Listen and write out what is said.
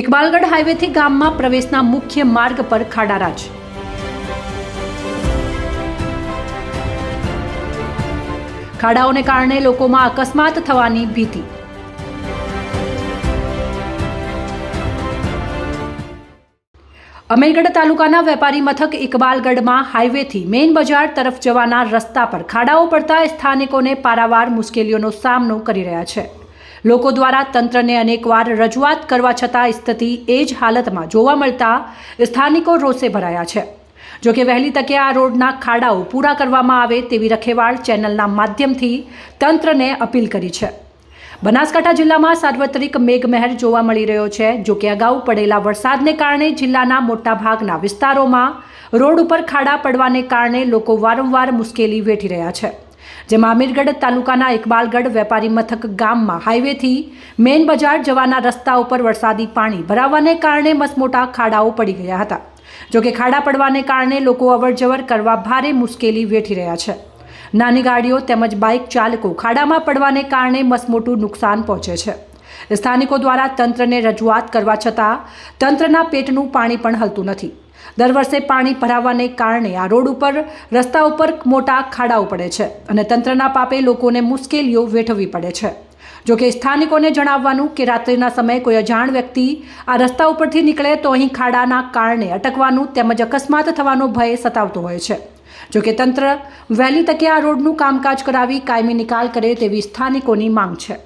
ઇકબાલગઢ હાઈવેથી ગામમાં પ્રવેશના મુખ્ય માર્ગ પર ખાડારાજ. ખાડાઓને કારણે લોકોમાં અકસ્માત થવાની ભીતિ. અમીરગઢ તાલુકાના વેપારી મથક ઇકબાલગઢમાં હાઈવેથી મેઇન બજાર તરફ જવાના રસ્તા પર ખાડાઓ પડતા સ્થાનિકોને પારાવાર મુશ્કેલીઓનો સામનો કરી રહ્યા છે. લોકો દ્વારા તંત્રને અનેકવાર રજૂઆત કરવા છતાં સ્થિતિ એ જ હાલતમાં જોવા મળતા સ્થાનિકો રોષે ભરાયા છે. જોકે વહેલી તકે આ રોડના ખાડાઓ પૂરા કરવામાં આવે તેવી રખેવાળ ચેનલના માધ્યમથી તંત્રને અપીલ કરી છે. બનાસકાંઠા જિલ્લામાં સાર્વત્રિક મેઘમહેર જોવા મળી રહ્યો છે. જો કે અગાઉ પડેલા વરસાદને કારણે જિલ્લાના મોટાભાગના વિસ્તારોમાં રોડ ઉપર ખાડા પડવાને કારણે લોકો વારંવાર મુશ્કેલી વેઠી રહ્યા છે. જેમાં અમીરગઢ તાલુકાના ઇકબાલગઢ વેપારી મથક ગામમાં હાઈવેથી મેઇન બજાર જવાના રસ્તા ઉપર વરસાદી પાણી ભરાવાને કારણે મસમોટા ખાડાઓ પડી ગયા હતા. જોકે ખાડા પડવાને કારણે લોકો અવરજવર કરવા ભારે મુશ્કેલી વેઠી રહ્યા છે. નાની ગાડીઓ તેમજ બાઇક ચાલકો ખાડામાં પડવાને કારણે મસમોટું નુકસાન પહોંચે છે. સ્થાનિકો દ્વારા તંત્રને રજૂઆત કરવા છતાં તંત્રના પેટનું પાણી પણ હલતું નથી. દર વર્ષે પાણી ભરાવાને કારણે આ રોડ ઉપર, રસ્તા ઉપર મોટા ખાડાઓ પડે છે અને તંત્રના પાપે લોકોને મુશ્કેલીઓ વેઠવી પડે છે. જોકે સ્થાનિકોને જણાવવાનું કે રાત્રિના સમયે કોઈ અજાણ વ્યક્તિ આ રસ્તા ઉપરથી નીકળે તો અહીં ખાડાના કારણે અટકવાનું તેમજ અકસ્માત થવાનો ભય સતાવતો હોય છે. જોકે તંત્ર વહેલી તકે આ રોડનું કામકાજ કરાવી કાયમી નિકાલ કરે તેવી સ્થાનિકોની માંગ છે.